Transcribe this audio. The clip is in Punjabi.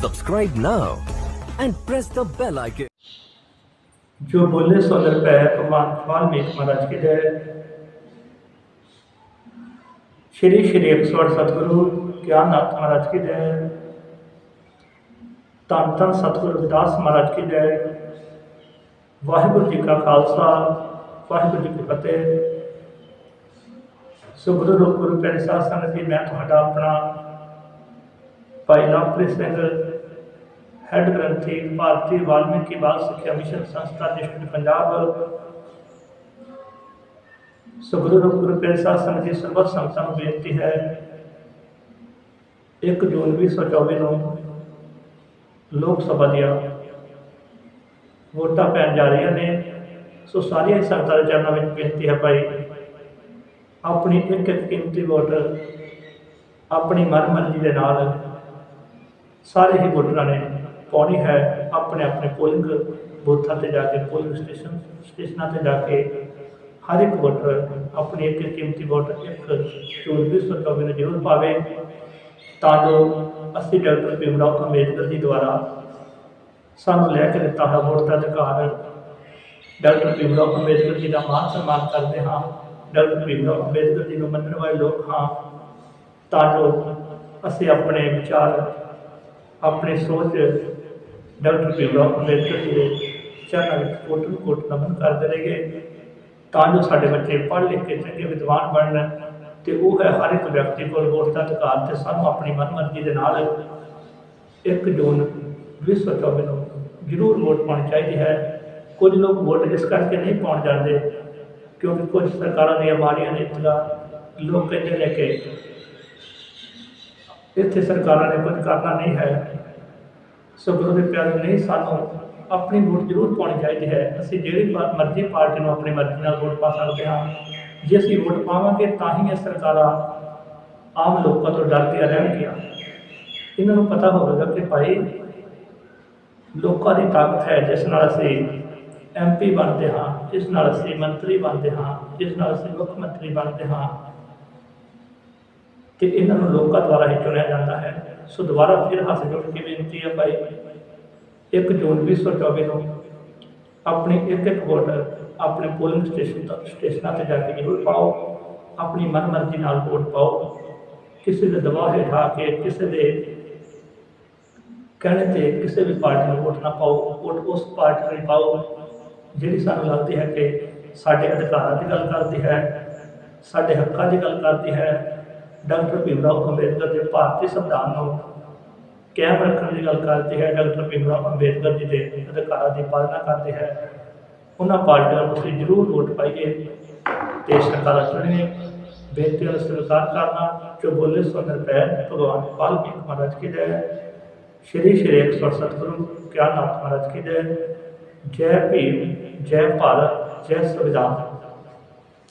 Subscribe now and press the bell icon. जो बोले सो दर पै भगवान वाल्मीकि महाराज की जय श्री श्री एक सौ सतगुरु ज्ञाननाथ महाराज की जय ਧੰਨ ਧੰਨ ਸਤਿਗੁਰੂ ਰਵਿਦਾਸ ਮਹਾਰਾਜ ਕੀ ਜੈ ਵਾਹਿਗੁਰੂ ਜੀ ਕਾ ਖਾਲਸਾ ਵਾਹਿਗੁਰੂ ਜੀ ਕੀ ਫਤਿਹ ਸੋ ਗੁਰੂ ਰੂਪ ਗੁਰੂ ਪਿਆਰੇ ਸਾਧ ਸੰਗਤ ਜੀ ਮੈਂ ਤੁਹਾਡਾ ਆਪਣਾ ਭਾਈ ਲਵਪ੍ਰੀਤ ਸਿੰਘ ਹੈੱਡ ਗ੍ਰੰਥੀ ਭਾਰਤੀ ਵਾਲਮੀਕੀ ਬਾਲ ਸਿੱਖਿਆ ਮਿਸ਼ਨ ਸੰਸਥਾ ਡਿਸਟ੍ਰਿਕਟ ਪੰਜਾਬ। ਸੋ ਗੁਰੂ ਰੂਪ ਗੁਰੂ ਸੰਗਤ ਜੀ ਸਰਬੱਤ ਸੰਗਤਾਂ ਨੂੰ ਬੇਨਤੀ ਹੈ 1 ਜੂਨ 2024 ਨੂੰ ਲੋਕ ਸਭਾ ਦੀਆਂ ਵੋਟਾਂ ਪੈਣ ਜਾ ਰਹੀਆਂ ਨੇ। ਸੋ ਸਾਰੀਆਂ ਹੀ ਸੰਗਤਾਂ ਦੇ ਚਰਨਾਂ ਵਿੱਚ ਬੇਨਤੀ ਹੈ ਭਾਈ, ਆਪਣੀ ਇੱਕ ਇੱਕ ਕੀਮਤੀ ਵੋਟ ਆਪਣੀ ਮਨਮਰਜ਼ੀ ਦੇ ਨਾਲ ਸਾਰੇ ਹੀ ਵੋਟਰਾਂ ਨੇ ਪਾਉਣੀ ਹੈ, ਆਪਣੇ ਆਪਣੇ ਪੋਲਿੰਗ ਬੂਥਾਂ ਤੇ ਜਾ ਕੇ ਪੋਲਿੰਗ ਸਟੇਸ਼ਨ ਸਟੇਸ਼ਨਾਂ ਤੇ ਜਾ ਕੇ ਹਰ ਇੱਕ ਵੋਟਰ ਆਪਣੀ ਇੱਕ ਕੀਮਤੀ ਵੋਟ ਇੱਕ ਜੂਨ 2024 ਨੂੰ ਜ਼ਰੂਰ ਪਾਵੇ। ਤਾਂ ਜੋ ਅਸੀਂ ਡਾਕਟਰ ਭੀਮ ਰਾਓ ਅੰਬੇਦਕਰ ਜੀ ਦੁਆਰਾ ਸਾਨੂੰ ਲੈ ਕੇ ਦਿੱਤਾ ਹੈ ਵੋਟ ਦਾ ਅਧਿਕਾਰ, ਡਾਕਟਰ ਭੀਮ ਰਾਓ ਅੰਬੇਦਕਰ ਜੀ ਦਾ ਮਾਨ ਸਨਮਾਨ ਕਰਦੇ ਹਾਂ। ਡਾਕਟਰ ਭੀਮ ਰਾਓ ਅੰਬੇਦਕਰ ਜੀ ਨੂੰ ਮੰਨਣ ਵਾਲੇ ਲੋਕ ਹਾਂ। ਤਾਂ ਜੋ ਅਸੀਂ ਆਪਣੇ ਵਿਚਾਰ, ਆਪਣੀ ਸੋਚ ਡਾਕਟਰ ਭੀਮ ਰਾਓ ਅੰਬੇਦਕਰ ਜੀ ਦੇ ਚਰਨਾਂ ਵਿੱਚ ਕੋਟ ਨੂੰ ਨਮਨ ਕਰਦੇ ਰਹੀਏ ਤਾਂ ਜੋ ਸਾਡੇ ਬੱਚੇ ਪੜ੍ਹ ਲਿਖ ਕੇ ਚੰਗੇ ਵਿਦਵਾਨ ਬਣਨ ਤੇ ਉਹ ਹੈ ਹਰ ਇੱਕ ਵਿਅਕਤੀ ਕੋਲ ਵੋਟ ਦਾ ਅਧਿਕਾਰ ਤੇ ਸਾਨੂੰ ਆਪਣੀ ਮਨਮਰਜ਼ੀ ਦੇ ਨਾਲ 1 ਜੂਨ 2024 ਨੂੰ ਜ਼ਰੂਰ ਵੋਟ ਪਾਉਣੀ ਚਾਹੀਦੀ ਹੈ। ਕੁਝ ਲੋਕ ਵੋਟ ਇਸ ਕਰਕੇ ਨਹੀਂ ਪਾਉਣ ਜਾਂਦੇ ਕਿਉਂਕਿ ਕੁਝ ਸਰਕਾਰਾਂ ਦੀਆਂ ਮਾਰੀਆਂ ਨੀਤੀਆਂ ਲੋਕ ਕਹਿੰਦੇ ਨੇ ਕਿ ਇੱਥੇ ਸਰਕਾਰਾਂ ਨੇ ਕੁਝ ਕਰਨਾ ਨਹੀਂ ਹੈ। ਸੋ ਦੇ ਪਿਆਰੇ ਨਹੀਂ ਸਾਨੂੰ ਆਪਣੀ ਵੋਟ ਜ਼ਰੂਰ ਪਾਉਣੀ ਚਾਹੀਦੀ ਹੈ। ਅਸੀਂ ਜਿਹੜੀ ਮਰਜ਼ੀ ਪਾਰਟੀ ਨੂੰ ਆਪਣੀ ਮਰਜ਼ੀ ਨਾਲ ਵੋਟ ਪਾ ਸਕਦੇ ਹਾਂ। ਜੇ ਅਸੀਂ ਵੋਟ ਪਾਵਾਂਗੇ ਤਾਂ ਹੀ ਇਹ ਸਰਕਾਰਾਂ ਆਮ ਲੋਕਾਂ ਤੋਂ ਡਰਦੀਆਂ ਰਹਿਣਗੀਆਂ। ਇਹਨਾਂ ਨੂੰ ਪਤਾ ਹੋਵੇਗਾ ਕਿ ਭਾਈ ਲੋਕਾਂ ਦੀ ਤਾਕਤ ਹੈ, ਜਿਸ ਨਾਲ ਅਸੀਂ ਐਮਪੀ ਬਣਦੇ ਹਾਂ, ਜਿਸ ਨਾਲ ਅਸੀਂ ਮੰਤਰੀ ਬਣਦੇ ਹਾਂ, ਜਿਸ ਨਾਲ ਅਸੀਂ ਮੁੱਖ ਮੰਤਰੀ ਬਣਦੇ ਹਾਂ। ਤੇ ਇਹਨਾਂ ਨੂੰ ਲੋਕਾਂ ਦੁਆਰਾ ਹੀ ਚੁਣਿਆ ਜਾਂਦਾ ਹੈ। ਸੋ ਦੁਬਾਰਾ ਫਿਰ ਹੱਥ ਜੋੜ ਕੇ ਬੇਨਤੀ ਹੈ ਭਾਈ। 1 ਜੂਨ 2024 ਨੂੰ ਆਪਣੀ ਇੱਕ ਇੱਕ ਵੋਟ ਆਪਣੇ ਪੋਲਿੰਗ ਸਟੇਸ਼ਨ ਤੱਕ ਸਟੇਸ਼ਨਾਂ ਤੇ ਜਾ ਕੇ ਜ਼ਰੂਰ ਪਾਓ। ਆਪਣੀ ਮਨਮਰਜ਼ੀ ਨਾਲ ਵੋਟ ਪਾਓ। ਕਿਸੇ ਦੇ ਦਬਾਅ ਹੇਠ ਆ ਕੇ ਕਿਸੇ ਦੇ ਕਹਿਣੇ ਤੇ ਕਿਸੇ ਵੀ ਪਾਰਟੀ ਨੂੰ ਵੋਟ ਨਾ ਪਾਓ। ਵੋਟ ਉਸ ਪਾਰਟੀ ਨੂੰ ਪਾਓ ਜਿਹੜੀ ਸਾਨੂੰ ਲੱਗਦੀ ਹੈ ਕਿ ਸਾਡੇ ਅਧਿਕਾਰਾਂ ਦੀ ਗੱਲ ਕਰਦੀ ਹੈ, ਸਾਡੇ ਹੱਕਾਂ ਦੀ ਗੱਲ ਕਰਦੀ ਹੈ ਡਾਕਟਰ ਭੀਮ ਰਾਓ ਅੰਬੇਦਕਰ ਦੇ ਭਾਰਤੀ ਸੰਵਿਧਾਨ ਨੂੰ ਕਾਇਮ ਰੱਖਣ ਦੀ ਗੱਲ ਕਰਦੇ ਹੈ। ਡਾਕਟਰ ਭੀਮ ਰਾਓ ਅੰਬੇਦਕਰ ਜੀ ਦੇ ਅਧਿਕਾਰਾਂ ਦੀ ਪਾਲਣਾ ਕਰਦੇ ਹੈ। ਉਹਨਾਂ ਪਾਰਟੀਆਂ ਨੂੰ ਅਸੀਂ ਜ਼ਰੂਰ ਵੋਟ ਪਾਈਏ ਤੇ ਸਰਕਾਰਾਂ ਚੁਣੀਏ। ਬੇਨਤੀ ਨੂੰ ਸਵੀਕਾਰ ਕਰਨਾ, ਜੋ ਬੋਲੇ ਸੋ ਨਿਰਭੈ ਭਗਵਾਨ ਵਾਲਮੀਕ ਮਹਾਰਾਜ ਕੀ ਜੈ। ਸ਼੍ਰੀ ਸ਼੍ਰੀ ਇੱਕ ਸੌ ਸਤਿਗੁਰੂ ਗਿਆਨਨਾਥ ਮਹਾਰਾਜ ਕੀ ਜੈ। ਜੈ ਭੀਮ, ਜੈ ਭਾਰਤ, ਜੈ ਸੰਵਿਧਾਨ।